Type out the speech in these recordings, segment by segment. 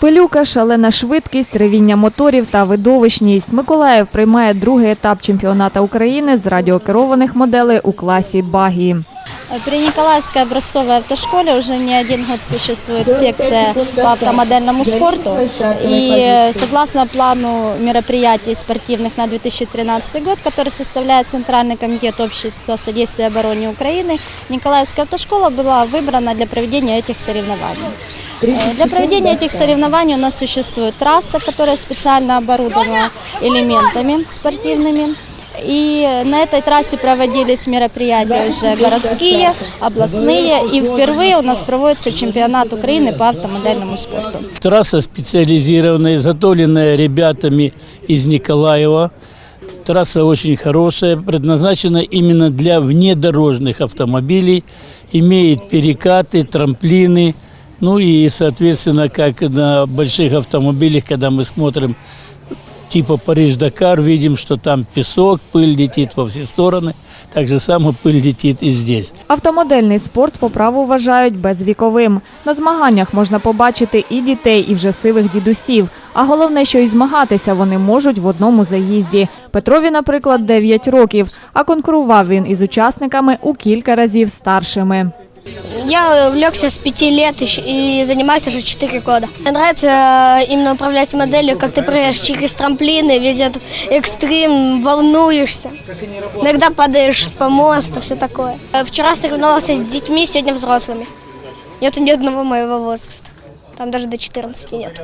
Пилюка, шалена швидкість, ревіння моторів та видовищність. Миколаїв приймає другий етап чемпіоната України з радіокерованих моделей у класі багі. При Николаевской образцовой автошколе уже не один год существует секция по автомодельному спорту. И э, согласно плану мероприятий спортивных на 2013 год, который составляет Центральный комитет общества содействия обороне Украины, Николаевская автошкола была выбрана для проведения этих соревнований. Э, Для проведения этих соревнований у нас существует трасса, которая специально оборудована элементами спортивными. И на этой трассе проводились мероприятия уже городские, областные. И впервые у нас проводится чемпионат Украины по автомодельному спорту. Трасса специализированная, изготовленная ребятами из Николаева. Трасса очень хорошая, предназначена именно для внедорожных автомобилей, имеет перекаты, трамплины. Ну и, соответственно, как на больших автомобилях, когда мы смотрим типа Париж-Дакар, видим, что там песок, пыль летит во все стороны. Так же само пыль летит и здесь. Автомодельний спорт по праву вважають безвіковим. На змаганнях можна побачити і дітей, і вже сивих дідусів. А головне, що і змагатися вони можуть в одному заїзді. Петрові, наприклад, 9 років, а конкурував він із учасниками у кілька разів старшими. Я увлекся с пяти лет и щ- и занимаюсь уже четыре года. Мне нравится э, именно управлять моделью, как ты прыгаешь через трамплины, весь этот экстрим, волнуешься. Иногда падаешь с помоста, все такое. Э, Вчера соревновался с детьми, сегодня взрослыми. Нет ни одного моего возраста. Там даже до 14 нет.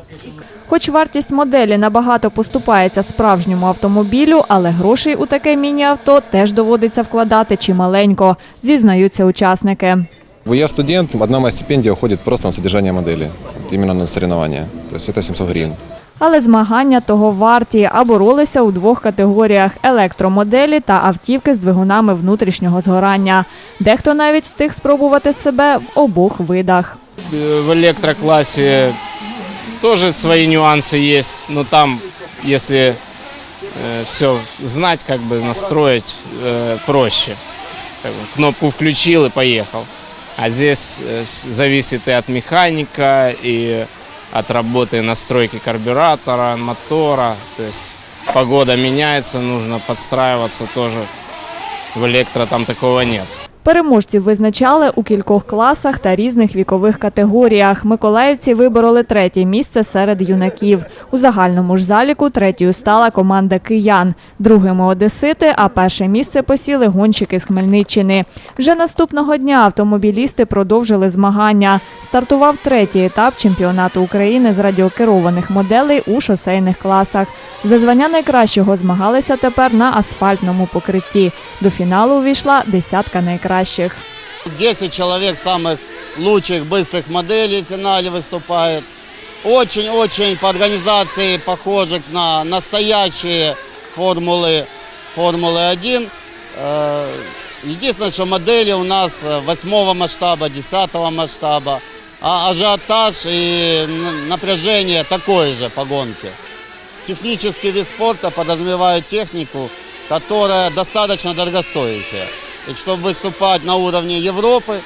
Хоч вартість моделі набагато поступається справжньому автомобілю, але грошей у таке міні-авто теж доводиться вкладати чималенько, зізнаються учасники. Я студент, одна моя стипендия уходит просто на содержание модели, вот именно на соревнования. То есть это 700 гривен. Але змагання того варті, а боролися у двох категоріях – електромоделі та автівки з двигунами внутрішнього згорання. Дехто навіть встиг спробувати себе в обох видах. Э, в электроклассе тоже свои нюансы есть, но там, если все знать, как бы настроить э, проще. Как бы кнопку включил и поехал. А здесь э, вс- зависит и от механика, и от работы и настройки карбюратора, мотора. То есть погода меняется, нужно подстраиваться тоже. В электро там такого нет. Переможців визначали у кількох класах та різних вікових категоріях. Миколаївці вибороли третє місце серед юнаків. У загальному ж заліку третьою стала команда киян, другими одесити, а перше місце посіли гонщики з Хмельниччини. Вже наступного дня автомобілісти продовжили змагання. Стартував третій етап чемпіонату України з радіокерованих моделей у шосейних класах. За звання найкращого змагалися тепер на асфальтному покритті. До фіналу увійшла десятка найкращих. 10 человек самых лучших быстрых моделей в финале выступает. Очень-очень по организации похожих на настоящие формулы, формулы 1. Э, Единственное, что модели у нас 8 масштаба, 10 масштаба, а ажиотаж и напряжение такое же по гонке. Технический вид спорта подразумевает технику, которая достаточно дорогостоящая. Чтобы выступать на уровне Европы,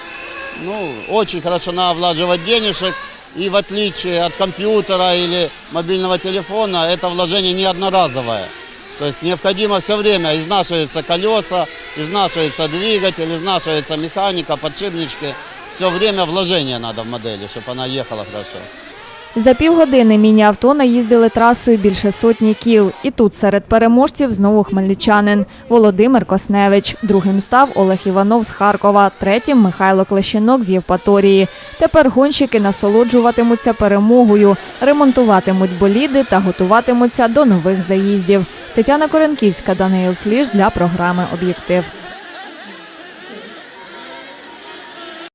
ну, очень хорошо надо влаживать денежек. И в отличие от компьютера или мобильного телефона, это вложение не одноразовое. То есть необходимо все время изнашиваются колеса, изнашивается двигатель, изнашивается механика, подшипнички. Все время вложение надо в модели, чтобы она ехала хорошо. За півгодини міні-авто наїздили трасою більше сотні кіл. І тут серед переможців знову хмельничанин Володимир Косневич. Другим став Олег Іванов з Харкова, третім Михайло Клещенок з Євпаторії. Тепер гонщики насолоджуватимуться перемогою, ремонтуватимуть боліди та готуватимуться до нових заїздів. Тетяна Коренківська, Даниїл Сліж для програми Об'єктив.